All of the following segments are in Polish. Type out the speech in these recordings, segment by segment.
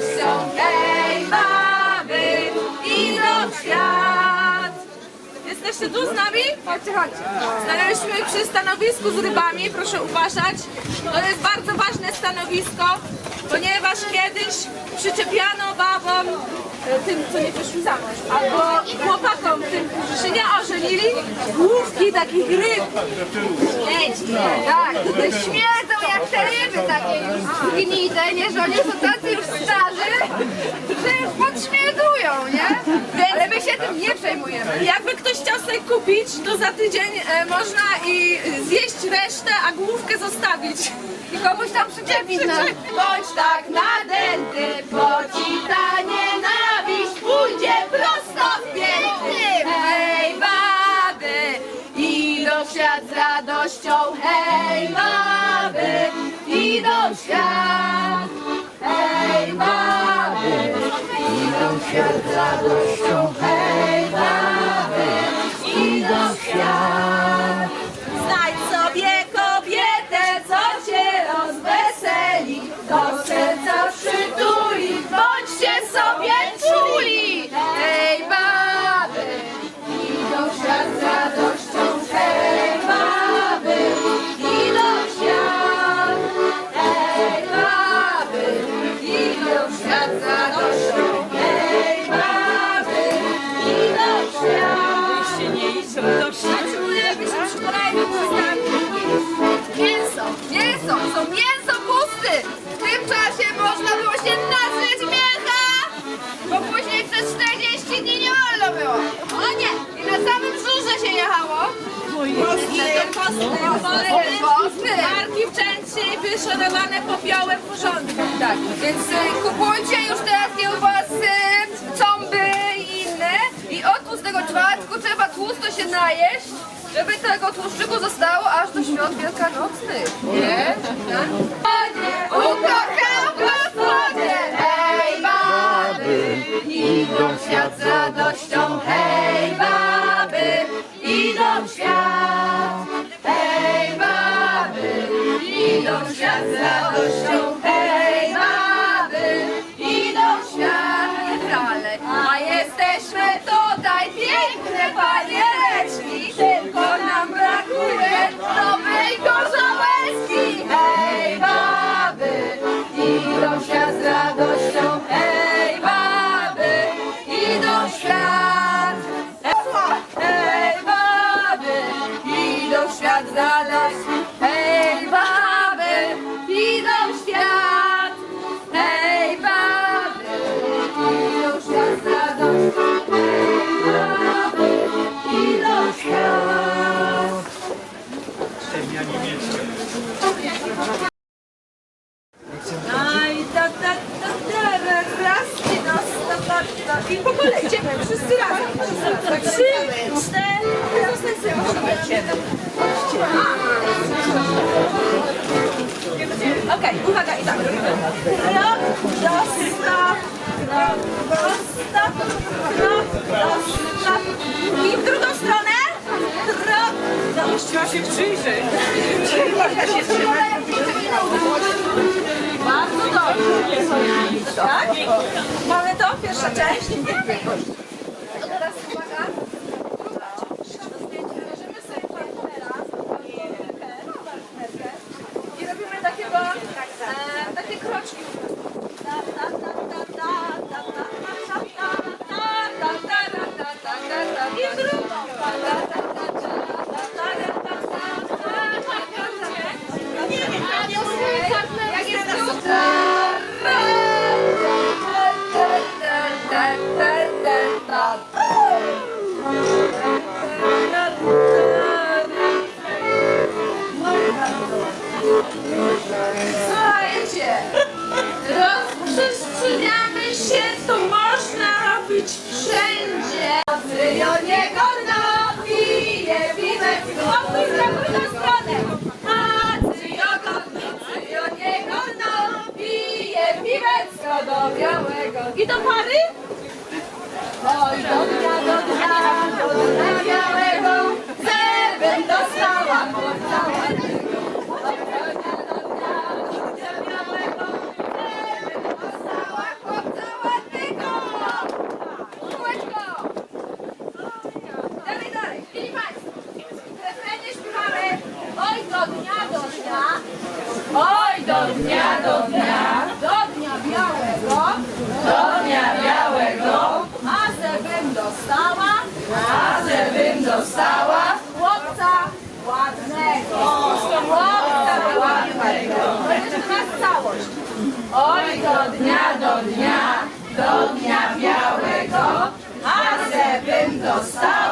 z radością, hej baby, idą w świat. Jesteście tu z nami? Chodźcie, chodźcie. Stanęliśmy przy stanowisku z rybami, proszę uważać. To jest bardzo ważne stanowisko, ponieważ kiedyś przyczepiano babom, e, tym, co nie wyszły za mąż, albo chłopakom, tym, którzy się nie ożenili, główki takich ryb. Tak, to śmierdzą jak te ryby takie już gnite, nie? Że oni są tacy już starzy, że już podśmierdują, nie? Ale my się tym nie przejmujemy. Jakby ktoś chciał sobie kupić, to za tydzień e, można i zjeść resztę, a główkę zostawić. I komuś tam przyczepić nas. Bądź tak nadęty, bo ci ta nienawiść pójdzie prosto w piękny. Hej baby, idą w świat z radością, hej idą w świat. Hej baby, idą w świat z radością, hej baby, idą w świat. Tak, więc y, kupujcie już teraz kiełbasy, cąby i inne. I od tłustego czwartku trzeba tłusto się najeść, żeby tego tłuszczyku zostało aż do świąt wielkanocnych. Nie? Ukochał gospodzie! Hej baby, idą w świat z radością. Hej baby, idą w świat. Hej baby, idą w świat z radością. Akademia Niemiecka. Aj, tak, tak, tak, tak, raz, dwa, dwa, dwa, i po kolei idziemy, wszyscy razem. Trzy, cztery, zostań sobie Okej, uwaga i tak. Rok, dostaw, rok, dostaw. Trzeba się przyjrzeć. Można się trzymać. Bardzo dobrze. Tak? Mamy to? Pierwsza część. do dnia białego, a żebym dostał.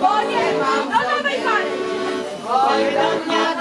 Bo nie mam nowej pary. Oj, do mnie.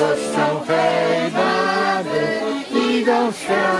radością hej, idą w świat.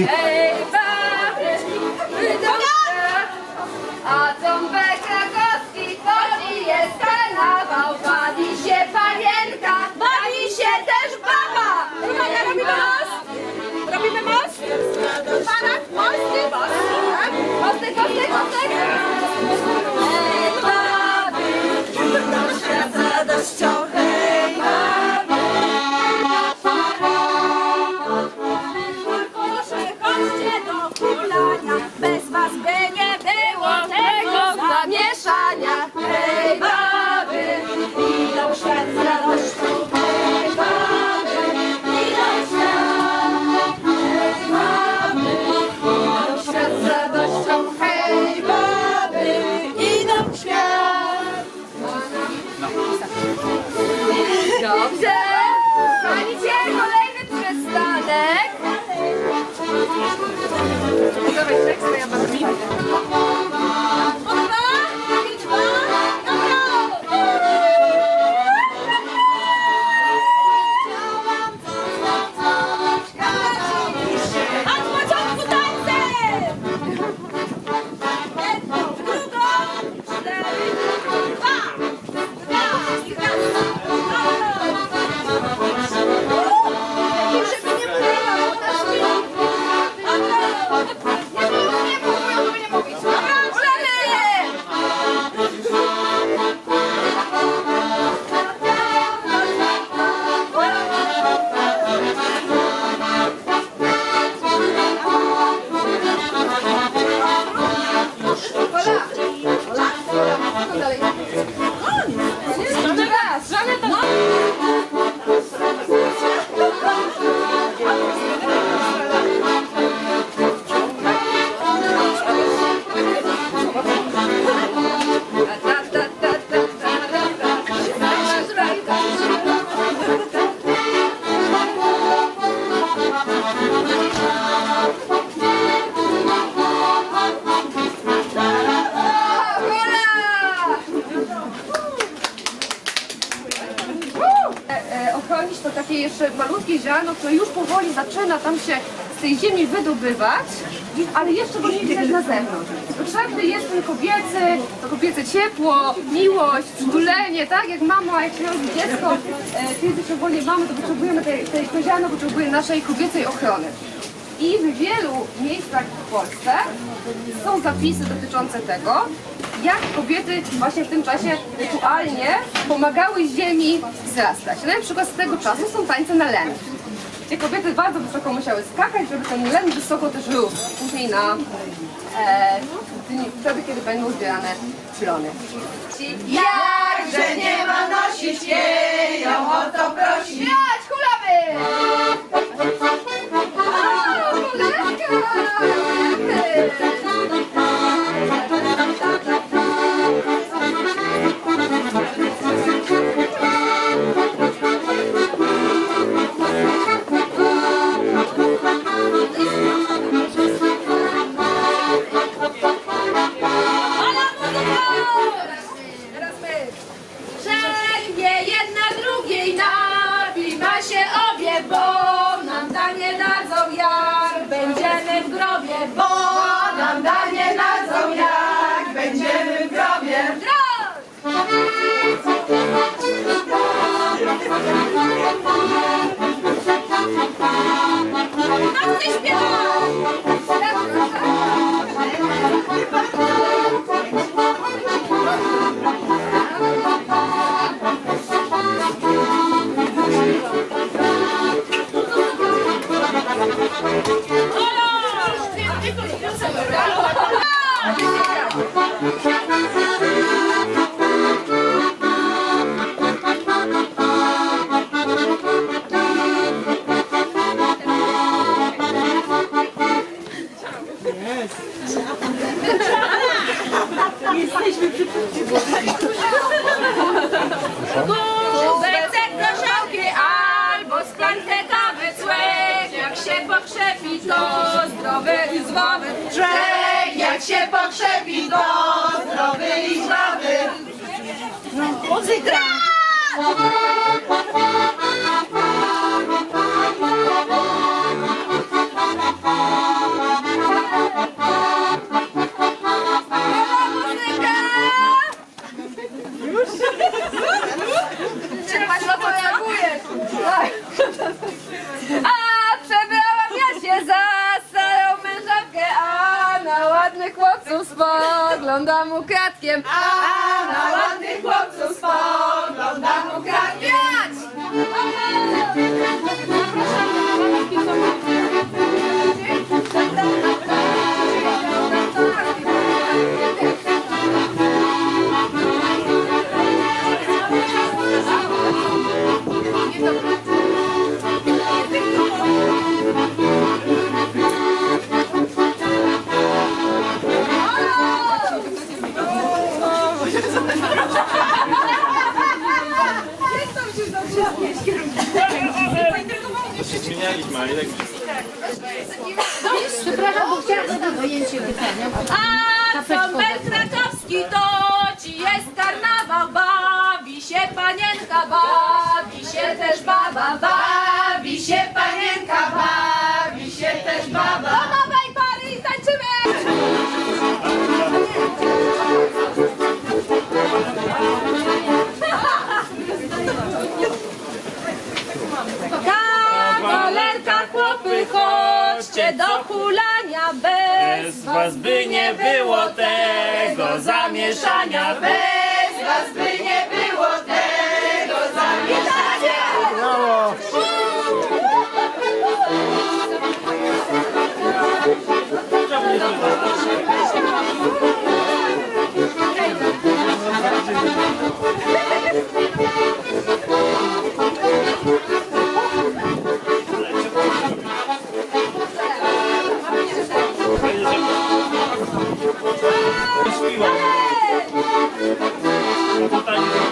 Ewa, wydobyta, a ząbek krakowski chodzi, jest karnawał, bawi się panienka, bawi się też baba. Uwaga, robimy most, robimy most, panak, mosty, tak? mosty, mosty, mosty. Ewa, wydobyta, radością quando ela jeszcze malutkie ziarno, które już powoli zaczyna tam się z tej ziemi wydobywać, ale jeszcze go nie widać na zewnątrz. Potrzebny jest ten kobiecy, to kobiece ciepło, miłość, przytulenie, tak? Jak mama, jak się rodzi dziecko, e, kiedy wolnie mamy, to potrzebujemy tej, tej to ziarno potrzebuje naszej kobiecej ochrony. I w wielu miejscach w Polsce są zapisy dotyczące tego, jak kobiety właśnie w tym czasie rytualnie pomagały ziemi wzrastać. Na przykład z tego czasu są tańce na len. Gdzie kobiety bardzo wysoko musiały skakać, żeby ten len wysoko też rósł. Później na e, dni, wtedy, kiedy będą zbierane plony. Jakże nie ma nosić jej, ją o to prosi. Grać, hulamy! Teraz bo nam danie dadzą jak będziemy w grobie, bo nam danie dadzą jak będziemy w grobie. No chcę! Kubeczek proszałki albo szklankę kawy cłek Jak się pokrzepi to zdrowy i zdrowy Czek jak się pokrzepi to zdrowy i zdrowy Muzyka! No to reagujesz. Tak. A przebrałam ja się za ładnych chłopców spoglądam ukradkiem. A na ładnych chłopców Przepraszam, bo chciałam na dojęcie pytania. A Sąbel Krakowski to ci jest karnawał Bawi się panienka, bawi się też baba Bawi się panienka, bawi się też baba Do i tańczymy! Kawalerka, chłopy, chodźcie do hulania bez was by nie było tego zamieszania. Bez was by nie było tego zamieszania. Brawo! Śpiła. Tutaj Brawo!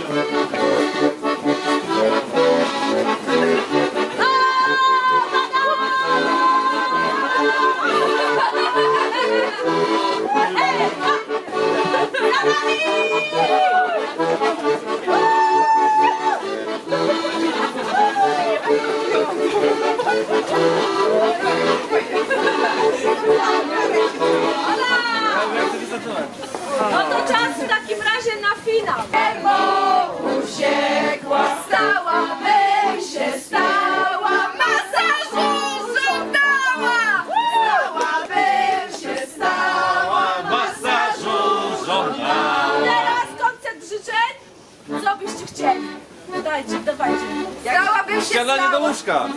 łóżka!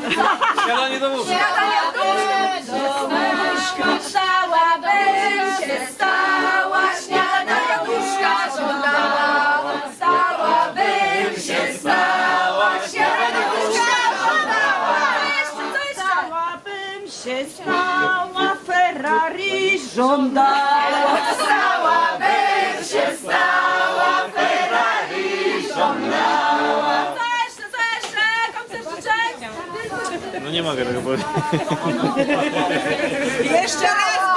Śniadanie do łóżka! Śniadanie do łóżka! nie mogę tego powiedzieć. Jeszcze raz!